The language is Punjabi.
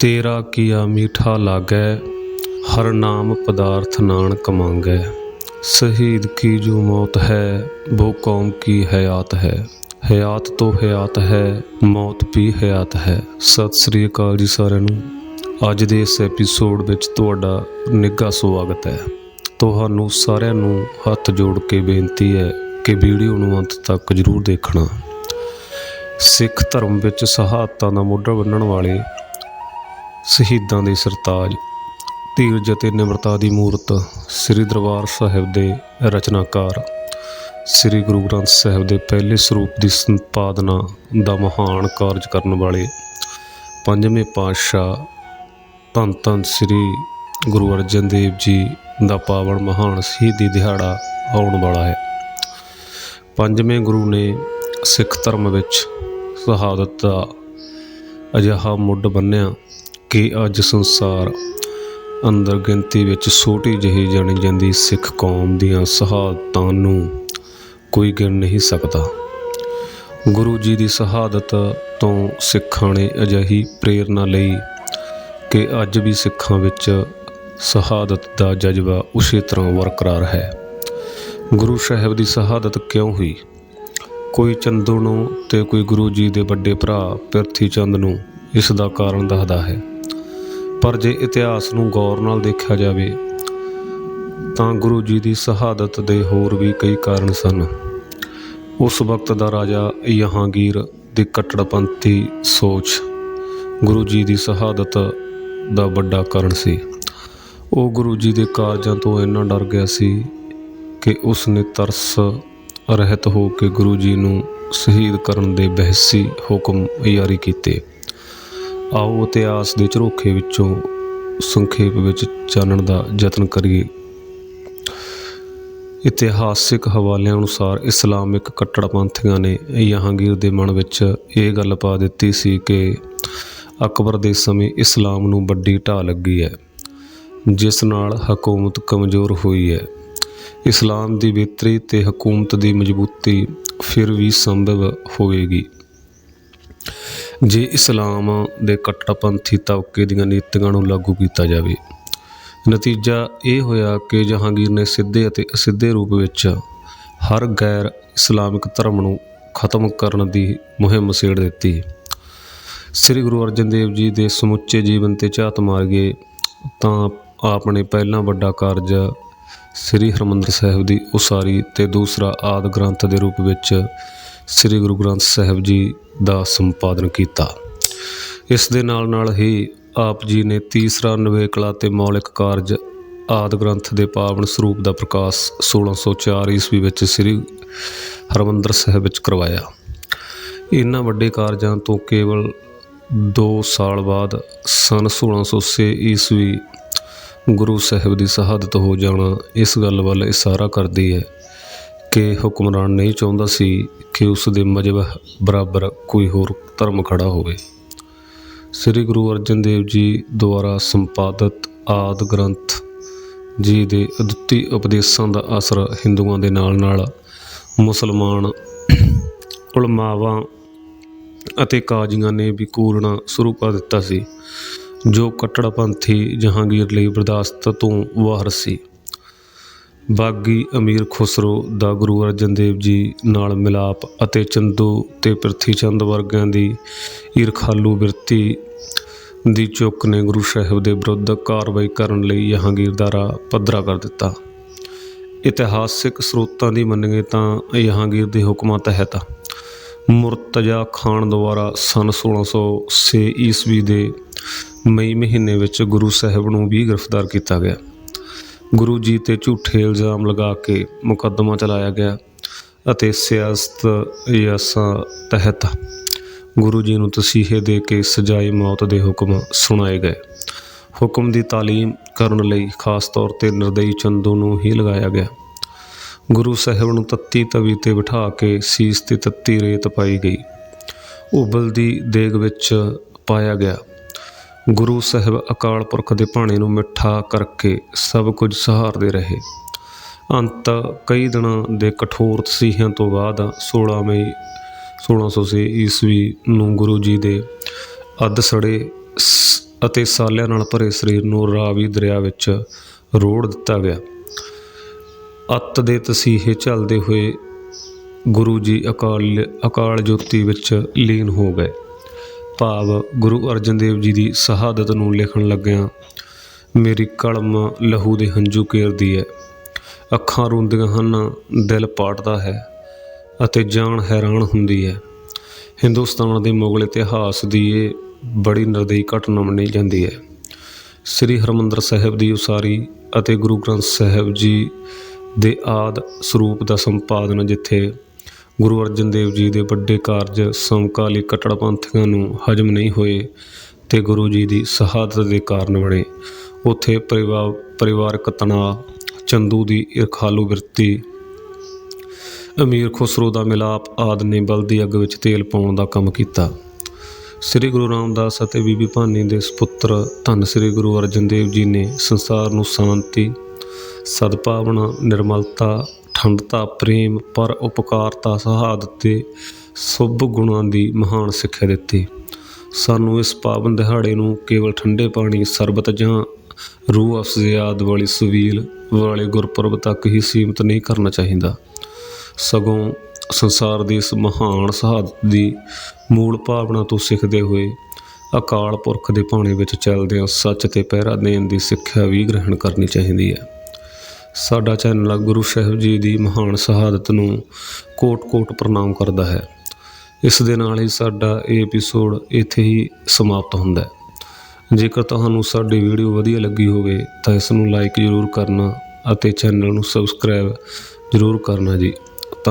ਤੇਰਾ ਕੀਆ ਮੀਠਾ ਲਾਗੈ, ਹਰ ਨਾਮ ਪਦਾਰਥ ਨਾਨ ਕਮਾਂਗੈ ਸ਼ਹੀਦ ਕੀ ਜੋ ਮੌਤ ਹੈ ਉਹ ਕੌਮ ਕੀ ਹਯਾਤ ਹੈ। ਹਯਾਤ ਤੋਂ ਹਯਾਤ ਹੈ, ਮੌਤ ਵੀ ਹਯਾਤ ਹੈ। ਸਤਿ ਸ੍ਰੀ ਅਕਾਲ ਜੀ ਸਾਰਿਆਂ ਨੂੰ। ਅੱਜ ਦੇ ਇਸ ਐਪੀਸੋਡ ਵਿੱਚ ਤੁਹਾਡਾ ਨਿੱਘਾ ਸਵਾਗਤ ਹੈ। ਤੁਹਾਨੂੰ ਸਾਰਿਆਂ ਨੂੰ ਹੱਥ ਜੋੜ ਕੇ ਬੇਨਤੀ ਹੈ ਕਿ ਵੀਡੀਓ ਨੂੰ ਅੰਤ ਤੱਕ ਜ਼ਰੂਰ ਦੇਖਣਾ। ਸਿੱਖ ਧਰਮ ਵਿੱਚ ਸਹਾਤਾਂ ਦਾ ਮੋਢਾ ਬੰਨਣ ਵਾਲੇ ਸ਼ਹੀਦਾਂ ਦੇ ਸਰਤਾਜ ਧੀਰਜ ਅਤੇ ਨਿਮਰਤਾ ਦੀ ਮੂਰਤ ਸ੍ਰੀ ਦਰਬਾਰ ਸਾਹਿਬ ਦੇ ਰਚਨਾਕਾਰ, ਸ੍ਰੀ ਗੁਰੂ ਗ੍ਰੰਥ ਸਾਹਿਬ ਦੇ ਪਹਿਲੇ ਸਰੂਪ ਦੀ ਸੰਪਾਦਨਾ ਦਾ ਮਹਾਨ ਕਾਰਜ ਕਰਨ ਵਾਲੇ ਪੰਜਵੇਂ ਪਾਤਸ਼ਾਹ ਧੰਨ ਧੰਨ ਸ੍ਰੀ ਗੁਰੂ ਅਰਜਨ ਦੇਵ ਜੀ ਦਾ ਪਾਵਨ ਮਹਾਨ ਸ਼ਹੀਦੀ ਦਿਹਾੜਾ ਆਉਣ ਵਾਲਾ ਹੈ। ਪੰਜਵੇਂ ਗੁਰੂ ਨੇ ਸਿੱਖ ਧਰਮ ਵਿੱਚ ਸ਼ਹਾਦਤ ਦਾ ਅਜਿਹਾ ਮੁੱਢ ਬੰਨਿਆ। ਕਿ ਅੱਜ ਸੰਸਾਰ ਅੰਦਰ ਗਿਣਤੀ ਵਿੱਚ ਛੋਟੀ ਜਿਹੀ ਜਾਣੀ ਜਾਂਦੀ ਸਿੱਖ ਕੌਮ ਦੀਆਂ ਸ਼ਹਾਦਤਾਂ ਨੂੰ ਕੋਈ ਗਿਣ ਨਹੀਂ ਸਕਦਾ। ਗੁਰੂ ਜੀ ਦੀ ਸ਼ਹਾਦਤ ਤੋਂ ਸਿੱਖਾਂ ਨੇ ਅਜਿਹੀ ਪ੍ਰੇਰਨਾ ਲਈ ਕਿ ਅੱਜ ਵੀ ਸਿੱਖਾਂ ਵਿੱਚ ਸ਼ਹਾਦਤ ਦਾ ਜਜ਼ਬਾ ਉਸੇ ਤਰ੍ਹਾਂ ਬਰਕਰਾਰ ਹੈ। ਗੁਰੂ ਸਾਹਿਬ ਦੀ ਸ਼ਹਾਦਤ ਕਿਉਂ ਹੋਈ? ਕੋਈ ਚੰਦੂ ਨੂੰ ਤੇ ਕੋਈ ਗੁਰੂ ਜੀ ਦੇ ਵੱਡੇ ਭਰਾ ਪਿਰਥੀ ਚੰਦ ਨੂੰ ਇਸ ਦਾ ਕਾਰਨ ਦੱਸਦਾ ਹੈ। ਪਰ ਜੇ ਇਤਿਹਾਸ ਨੂੰ ਗੌਰ ਨਾਲ ਦੇਖਿਆ ਜਾਵੇ, ਤਾਂ ਗੁਰੂ ਜੀ ਦੀ ਸ਼ਹਾਦਤ ਦੇ ਹੋਰ ਵੀ ਕਈ ਕਾਰਨ ਸਨ। ਉਸ ਵਕਤ ਦਾ ਰਾਜਾ ਜਹਾਂਗੀਰ ਦੀ ਕੱਟੜਪੰਥੀ ਸੋਚ ਗੁਰੂ ਜੀ ਦੀ ਸ਼ਹਾਦਤ ਦਾ ਵੱਡਾ ਕਾਰਨ ਸੀ। ਉਹ ਗੁਰੂ ਜੀ ਦੇ ਕਾਰਜਾਂ ਤੋਂ ਇੰਨਾ ਡਰ ਗਿਆ ਸੀ ਕਿ ਉਸ ਨੇ ਤਰਸ ਰਹਿਤ ਹੋ ਕੇ ਗੁਰੂ ਜੀ ਨੂੰ ਸ਼ਹੀਦ ਕਰਨ ਦੇ ਬਹਿਸੀ ਹੁਕਮ ਜਾਰੀ ਕੀਤੇ। ਆਓ ਇਤਿਹਾਸ ਦੇ ਝਰੋਖੇ ਵਿੱਚੋਂ ਸੰਖੇਪ ਵਿੱਚ ਜਾਣਨ ਦਾ ਯਤਨ ਕਰੀਏ। ਇਤਿਹਾਸਿਕ ਹਵਾਲਿਆਂ ਅਨੁਸਾਰ ਇਸਲਾਮਿਕ ਕੱਟੜਪੰਥੀਆਂ ਨੇ ਜਹਾਂਗੀਰ ਦੇ ਮਨ ਵਿੱਚ ਇਹ ਗੱਲ ਪਾ ਦਿੱਤੀ ਸੀ ਕਿ ਅਕਬਰ ਦੇ ਸਮੇਂ ਇਸਲਾਮ ਨੂੰ ਵੱਡੀ ਢਾਹ ਲੱਗੀ ਹੈ, ਜਿਸ ਨਾਲ ਹਕੂਮਤ ਕਮਜ਼ੋਰ ਹੋਈ ਹੈ। ਇਸਲਾਮ ਦੀ ਬਿਹਤਰੀ ਤੇ ਹਕੂਮਤ ਦੀ ਮਜ਼ਬੂਤੀ ਫਿਰ ਵੀ ਸੰਭਵ ਹੋਵੇਗੀ। ਜੇ ਇਸਲਾਮ ਦੇ ਕੱਟੜਪੰਥੀ ਤਬਕੇ ਦੀਆਂ ਨੀਤੀਆਂ ਨੂੰ ਲਾਗੂ ਕੀਤਾ ਜਾਵੇ, ਨਤੀਜਾ ਇਹ ਹੋਇਆ ਕਿ ਜਹਾਂਗੀਰ ਨੇ ਸਿੱਧੇ ਅਤੇ ਅਸਿੱਧੇ ਰੂਪ ਵਿੱਚ ਹਰ ਗੈਰ ਇਸਲਾਮਿਕ ਧਰਮ ਨੂੰ ਖਤਮ ਕਰਨ ਦੀ ਮੁਹਿੰਮ ਸੇੜ ਦਿੱਤੀ। ਸ੍ਰੀ ਗੁਰੂ ਅਰਜਨ ਦੇਵ ਜੀ ਦੇ ਸਮੁੱਚੇ ਜੀਵਨ ਤੇ ਝਾਤ ਮਾਰ ਗਏ ਤਾਂ ਆਪ ਨੇ ਪਹਿਲਾ ਵੱਡਾ ਕਾਰਜ ਸ੍ਰੀ ਹਰਮੰਦਰ ਸਾਹਿਬ ਦੀ ਉਸਾਰੀ ਤੇ ਦੂਸਰਾ ਆਦ ਗ੍ਰੰਥ ਦੇ ਰੂਪ ਵਿੱਚ ਸ੍ਰੀ ਗੁਰੂ ਗ੍ਰੰਥ ਸਾਹਿਬ ਜੀ ਦਾ ਸੰਪਾਦਨ ਕੀਤਾ। ਇਸ ਦੇ ਨਾਲ ਨਾਲ ਹੀ ਆਪ ਜੀ ਨੇ ਤੀਸਰਾ ਨਿਵੇਕਲਾ ਤੇ ਮੌਲਿਕ ਕਾਰਜ ਆਦ ਗ੍ਰੰਥ ਦੇ ਪਾਵਨ ਸਰੂਪ ਦਾ ਪ੍ਰਕਾਸ਼ 1604 ਈਸਵੀ ਵਿੱਚ ਸ੍ਰੀ ਹਰਮੰਦਰ ਸਾਹਿਬ ਵਿੱਚ ਕਰਵਾਇਆ। ਇਹਨਾਂ ਵੱਡੇ ਕਾਰਜਾਂ ਤੋਂ ਕੇਵਲ 2 ਸਾਲ ਬਾਅਦ ਸਨ 1606 ਈਸਵੀ ਗੁਰੂ ਸਾਹਿਬ ਦੀ ਸ਼ਹਾਦਤ ਹੋ ਜਾਣਾ ਇਸ ਗੱਲ ਵੱਲ ਇਸ਼ਾਰਾ ਕਰਦੀ ਹੈ। ਕਿ ਹੁਕਮਰਾਨ ਨਹੀਂ ਚਾਹੁੰਦਾ ਸੀ ਕਿ ਉਸ ਦੇ ਮਜ਼ਹਬ ਬਰਾਬਰ ਕੋਈ ਹੋਰ ਧਰਮ ਖੜਾ ਹੋਵੇ। ਸ੍ਰੀ ਗੁਰੂ ਅਰਜਨ ਦੇਵ ਜੀ ਦੁਆਰਾ ਸੰਪਾਦਿਤ ਆਦ ਗ੍ਰੰਥ ਜੀ ਦੇ ਅਦੁੱਤੀ ਉਪਦੇਸ਼ਾਂ ਦਾ ਅਸਰ ਹਿੰਦੂਆਂ ਦੇ ਨਾਲ ਨਾਲ ਮੁਸਲਮਾਨ ਉਲਮਾਵਾਂ ਅਤੇ ਕਾਜ਼ੀਆਂ ਨੇ ਵੀ ਕੂਰਨਾ ਸ਼ੁਰੂ ਕਰ ਦਿੱਤਾ ਸੀ, ਜੋ ਕੱਟੜਪੰਥੀ ਜਹਾਂਗੀਰ ਲਈ ਬਰਦਾਸ਼ਤ ਤੋਂ ਬਾਹਰ ਸੀ। ਬਾਗੀ ਅਮੀਰ ਖੁਸਰੋ ਦਾ ਗੁਰੂ ਅਰਜਨ ਦੇਵ ਜੀ ਨਾਲ ਮਿਲਾਪ ਅਤੇ ਚੰਦੂ ਤੇ ਪ੍ਰਿਥੀ ਚੰਦ ਵਰਗਿਆਂ ਦੀ ਈਰਖਾਲੂ ਬਿਰਤੀ ਦੀ ਚੁੱਕ ਨੇ ਗੁਰੂ ਸਾਹਿਬ ਦੇ ਵਿਰੁੱਧ ਕਾਰਵਾਈ ਕਰਨ ਲਈ ਜਹਾਂਗੀਰ ਦਾ ਰਾਹ ਪੱਧਰਾ ਕਰ ਦਿੱਤਾ। ਇਤਿਹਾਸਿਕ ਸਰੋਤਾਂ ਦੀ ਮੰਨੀਏ ਤਾਂ ਜਹਾਂਗੀਰ ਦੇ ਹੁਕਮਾਂ ਤਹਿਤ ਮੁਰਤਜ਼ਾ ਖਾਨ ਦੁਆਰਾ ਸਨ 1606 ਈਸਵੀ ਦੇ ਮਈ ਮਹੀਨੇ ਵਿੱਚ ਗੁਰੂ ਸਾਹਿਬ ਨੂੰ ਵੀ ਗ੍ਰਿਫਤਾਰ ਕੀਤਾ ਗਿਆ। ਗੁਰੂ ਜੀ ਤੇ ਝੂਠੇ ਇਲਜ਼ਾਮ ਲਗਾ ਕੇ ਮੁਕੱਦਮਾ ਚਲਾਇਆ ਗਿਆ ਅਤੇ ਸਿਆਸਤ ਯਾਸਾਂ ਤਹਿਤ ਗੁਰੂ ਜੀ ਨੂੰ ਤਸੀਹੇ ਦੇ ਕੇ ਸਜ਼ਾਏ ਮੌਤ ਦੇ ਹੁਕਮ ਸੁਣਾਏ ਗਏ। ਹੁਕਮ ਦੀ ਤਾਲੀਮ ਕਰਨ ਲਈ ਖਾਸ ਤੌਰ ਤੇ ਨਿਰਦਈ ਚੰਦੂ ਨੂੰ ਹੀ ਲਗਾਇਆ ਗਿਆ। ਗੁਰੂ ਸਾਹਿਬ ਨੂੰ ਤੱਤੀ ਤਵੀ ਤੇ ਬਿਠਾ ਕੇ ਸੀਸ ਤੇ ਤੱਤੀ ਰੇਤ ਪਾਈ ਗਈ। ਉਬਲਦੀ ਦੇਗ ਵਿੱਚ ਪਾਇਆ ਗਿਆ। ਗੁਰੂ ਸਾਹਿਬ ਅਕਾਲ ਪੁਰਖ ਦੇ ਭਾਣੇ ਨੂੰ ਮਿੱਠਾ ਕਰਕੇ ਸਭ ਕੁਝ ਸਹਾਰਦੇ ਰਹੇ। ਅੰਤ ਕਈ ਦਿਨਾਂ ਦੇ ਕਠੋਰ ਤਸੀਹਿਆਂ ਤੋਂ ਬਾਅਦ 16 ਮਈ 1606 ਈਸਵੀ ਨੂੰ ਗੁਰੂ ਜੀ ਦੇ ਅੱਧ ਸੜੇ ਸ- ਅਤੇ ਸਾਲਿਆਂ ਨਾਲ ਭਰੇ ਸਰੀਰ ਨੂੰ ਰਾਵੀ ਦਰਿਆ ਵਿੱਚ ਰੋੜ ਦਿੱਤਾ ਗਿਆ। ਅੱਤ ਦੇ ਤਸੀਹੇ ਚੱਲਦੇ ਹੋਏ ਗੁਰੂ ਜੀ ਅਕਾਲ ਅਕਾਲ ਜੋਤੀ ਵਿੱਚ ਲੀਨ ਹੋ ਗਏ। ਭਾਵ ਗੁਰੂ ਅਰਜਨ ਦੇਵ ਜੀ ਦੀ ਸ਼ਹਾਦਤ ਨੂੰ ਲਿਖਣ ਲੱਗਿਆਂ ਮੇਰੀ ਕਲਮ ਲਹੂ ਦੇ ਹੰਝੂ ਕੇਰਦੀ ਹੈ। ਅੱਖਾਂ ਰੋਂਦੀਆਂ ਹਨ, ਦਿਲ ਪਾਟਦਾ ਹੈ ਅਤੇ ਜਾਨ ਹੈਰਾਨ ਹੁੰਦੀ ਹੈ। ਹਿੰਦੁਸਤਾਨ ਦੇ ਮੁਗਲ ਇਤਿਹਾਸ ਦੀ ਇਹ ਬੜੀ ਨਿਰਦਈ ਘਟਨਾ ਮੰਨੀ ਜਾਂਦੀ ਹੈ। ਸ੍ਰੀ ਹਰਮੰਦਰ ਸਾਹਿਬ ਦੀ ਉਸਾਰੀ ਅਤੇ ਗੁਰੂ ਗ੍ਰੰਥ ਸਾਹਿਬ ਜੀ ਦੇ ਆਦ ਸਰੂਪ ਦਾ ਸੰਪਾਦਨ ਜਿੱਥੇ ਗੁਰੂ ਅਰਜਨ ਦੇਵ ਜੀ ਦੇ ਵੱਡੇ ਕਾਰਜ ਸਮਕਾਲੀ ਕੱਟੜ ਪੰਥੀਆਂ ਨੂੰ ਹਜਮ ਨਹੀਂ ਹੋਏ ਤੇ ਗੁਰੂ ਜੀ ਦੀ ਸ਼ਹਾਦਤ ਦੇ ਕਾਰਨ ਬਣੇ। ਉੱਥੇ ਪਰਿਵਾਰ ਪਰਿਵਾਰਕ ਤਣਾਅ, ਚੰਦੂ ਦੀ ਇਰਖਾਲੂ ਬਿਰਤੀ, ਅਮੀਰ ਖੁਸਰੋ ਦਾ ਮਿਲਾਪ ਆਦਿ ਨੇ ਬਲਦੀ ਅੱਗ ਵਿੱਚ ਤੇਲ ਪਾਉਣ ਦਾ ਕੰਮ ਕੀਤਾ। ਸ੍ਰੀ ਗੁਰੂ ਰਾਮਦਾਸ ਅਤੇ ਬੀਬੀ ਭਾਨੀ ਦੇ ਸੁਪੁੱਤਰ ਧੰਨ ਸ੍ਰੀ ਗੁਰੂ ਅਰਜਨ ਦੇਵ ਜੀ ਨੇ ਸੰਸਾਰ ਨੂੰ ਸ਼ਾਂਤੀ, ਸਦਭਾਵਨਾ, ਨਿਰਮਲਤਾ ਠੰਡਤਾ ਪ੍ਰੇਮ, ਪਰ ਉਪਕਾਰਤਾ ਸ਼ਹਾਦਤ ਤੇ ਸੁਭ ਗੁਣਾਂ ਦੀ ਮਹਾਨ ਸਿੱਖਿਆ ਦਿੱਤੀ। ਸਾਨੂੰ ਇਸ ਪਾਵਨ ਦਿਹਾੜੇ ਨੂੰ ਕੇਵਲ ਠੰਡੇ ਪਾਣੀ, ਸਰਬਤ ਜਾਂ ਰੂਹ ਅਫਜ਼ਿਆਦ ਵਾਲੀ ਸੁਵੀਲ ਵਾਲੇ ਗੁਰਪੁਰਬ ਤੱਕ ਹੀ ਸੀਮਿਤ ਨਹੀਂ ਕਰਨਾ ਚਾਹੀਦਾ। ਸਗੋਂ ਸੰਸਾਰ ਦੀ ਇਸ ਮਹਾਨ ਸ਼ਹਾਦਤ ਦੀ ਮੂਲ ਭਾਵਨਾ ਤੋਂ ਸਿੱਖਦੇ ਹੋਏ ਅਕਾਲ ਪੁਰਖ ਦੇ ਭਾਣੇ ਵਿੱਚ ਚੱਲਦਿਆਂ ਸੱਚ ਤੇ ਪਹਿਰਾ ਦੇਣ ਦੀ ਸਿੱਖਿਆ ਵੀ ਗ੍ਰਹਿਣ ਕਰਨੀ ਚਾਹੀਦੀ ਹੈ। ਸਾਡਾ ਚੈਨਲ ਗੁਰੂ ਸਾਹਿਬ ਜੀ ਦੀ ਮਹਾਨ ਸ਼ਹਾਦਤ ਨੂੰ ਕੋਟ-ਕੋਟ ਪ੍ਰਣਾਮ ਕਰਦਾ ਹੈ। ਇਸ ਦੇ ਨਾਲ ਹੀ ਸਾਡਾ ਇਹ ਐਪੀਸੋਡ ਇੱਥੇ ਹੀ ਸਮਾਪਤ ਹੁੰਦਾ ਹੈ। ਜੇਕਰ ਤੁਹਾਨੂੰ ਸਾਡੀ ਵੀਡੀਓ ਵਧੀਆ ਲੱਗੀ ਹੋਵੇ ਤਾਂ ਇਸ ਨੂੰ ਲਾਈਕ ਜ਼ਰੂਰ ਕਰਨਾ ਅਤੇ ਚੈਨਲ ਨੂੰ ਸਬਸਕ੍ਰਾਈਬ ਜ਼ਰੂਰ ਕਰਨਾ ਜੀ।